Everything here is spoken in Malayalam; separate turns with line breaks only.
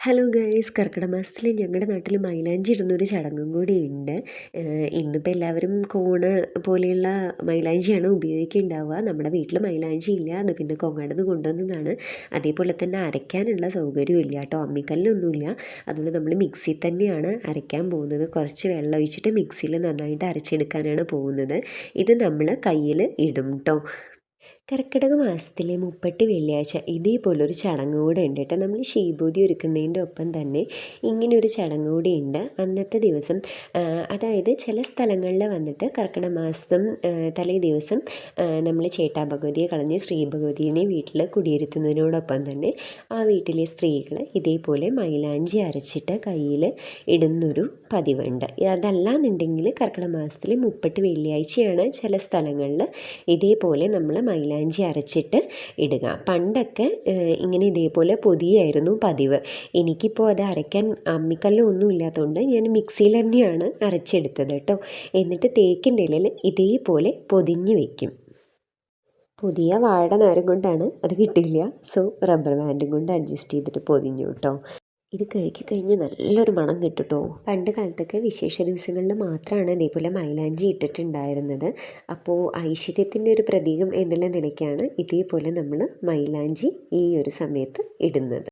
ഹലോ ഗൈസ് കർക്കിടക മാസത്തിൽ ഞങ്ങളുടെ നാട്ടിൽ മൈലാഞ്ചി ഇടുന്നൊരു ചടങ്ങും കൂടി ഉണ്ട്. ഇന്നിപ്പോൾ എല്ലാവരും കോണ് പോലെയുള്ള മൈലാഞ്ചിയാണ് ഉപയോഗിക്കുന്നുണ്ടാവുക നമ്മുടെ വീട്ടിൽ മൈലാഞ്ചി ഇല്ല അത് പിന്നെ കൊങ്ങാട് കൊണ്ടുവന്നതാണ്. അതേപോലെ തന്നെ അരയ്ക്കാനുള്ള സൗകര്യം ഇല്ല കേട്ടോ. അമ്മിക്കല്ലൊന്നുമില്ല അതുകൊണ്ട് നമ്മൾ മിക്സിയിൽ തന്നെയാണ് അരയ്ക്കാൻ പോകുന്നത്. കുറച്ച് വെള്ളം ഒഴിച്ചിട്ട് മിക്സിയിൽ നന്നായിട്ട് അരച്ചെടുക്കാനാണ് പോകുന്നത്. ഇത് നമ്മൾ കയ്യിൽ ഇടും കേട്ടോ കർക്കിടക മാസത്തിലെ മുപ്പട്ട് വെള്ളിയാഴ്ച ഇതേപോലൊരു ചടങ്ങ് കൂടെ ഉണ്ട് കേട്ടോ. നമ്മൾ ശീബൂതി ഒരുക്കുന്നതിന്റെ ഒപ്പം തന്നെ ഇങ്ങനൊരു ചടങ്ങ് കൂടി ഉണ്ട് അന്നത്തെ ദിവസം അതായത് ചില സ്ഥലങ്ങളിൽ വന്നിട്ട് കർക്കിടക മാസം തലേ ദിവസം നമ്മൾ ചേട്ടാ ഭഗവതിയെ കളഞ്ഞ് ശ്രീ ഭഗവതിയെ വീട്ടിൽ കുടിയിരുത്തുന്നതിനോടൊപ്പം തന്നെ ആ വീട്ടിലെ സ്ത്രീകൾ ഇതേപോലെ മൈലാഞ്ചി അരച്ചിട്ട് കയ്യിൽ ഇടുന്നൊരു പതിവുണ്ട്. അതല്ലാന്നുണ്ടെങ്കിൽ കർക്കിടക മാസത്തിലെ മുപ്പട്ട് വെള്ളിയാഴ്ചയാണ് ചില സ്ഥലങ്ങളിൽ ഇതേപോലെ നമ്മൾ മൈലാഞ്ചി ഇഞ്ചി അരച്ചിട്ട് ഇടുക. പണ്ടൊക്കെ ഇങ്ങനെ ഇതേപോലെ പൊതിയായിരുന്നു പതിവ്. എനിക്കിപ്പോൾ അത് അരയ്ക്കാൻ അമ്മിക്കല്ലോ ഒന്നും ഇല്ലാത്തതുകൊണ്ട് ഞാൻ മിക്സിയിൽ തന്നെയാണ് അരച്ചെടുത്തത് കേട്ടോ. എന്നിട്ട് തേക്കിന്റെ ഇലയിൽ ഇതേപോലെ പൊതിഞ്ഞ് വയ്ക്കും പുതിയ വാഴ നേരം കൊണ്ടാണ് അത് കിട്ടിയില്ല. സോ റബ്ബർ ബാൻഡും കൊണ്ട് അഡ്ജസ്റ്റ് ചെയ്തിട്ട് പൊതിഞ്ഞു കേട്ടോ. ഇത് കഴുകി കഴിഞ്ഞ് നല്ലൊരു മണം കിട്ടുട്ടോ. പണ്ട് കാലത്തൊക്കെ വിശേഷ ദിവസങ്ങളിൽ മാത്രമാണ് ഇതേപോലെ മൈലാഞ്ചി ഇട്ടിട്ടുണ്ടായിരുന്നത്. അപ്പോൾ ഐശ്വര്യത്തിന്റെ ഒരു പ്രതീകം എന്നുള്ള നിലയ്ക്കാണ് ഇതേപോലെ നമ്മൾ മൈലാഞ്ചി ഈ ഒരു സമയത്ത് ഇടുന്നത്.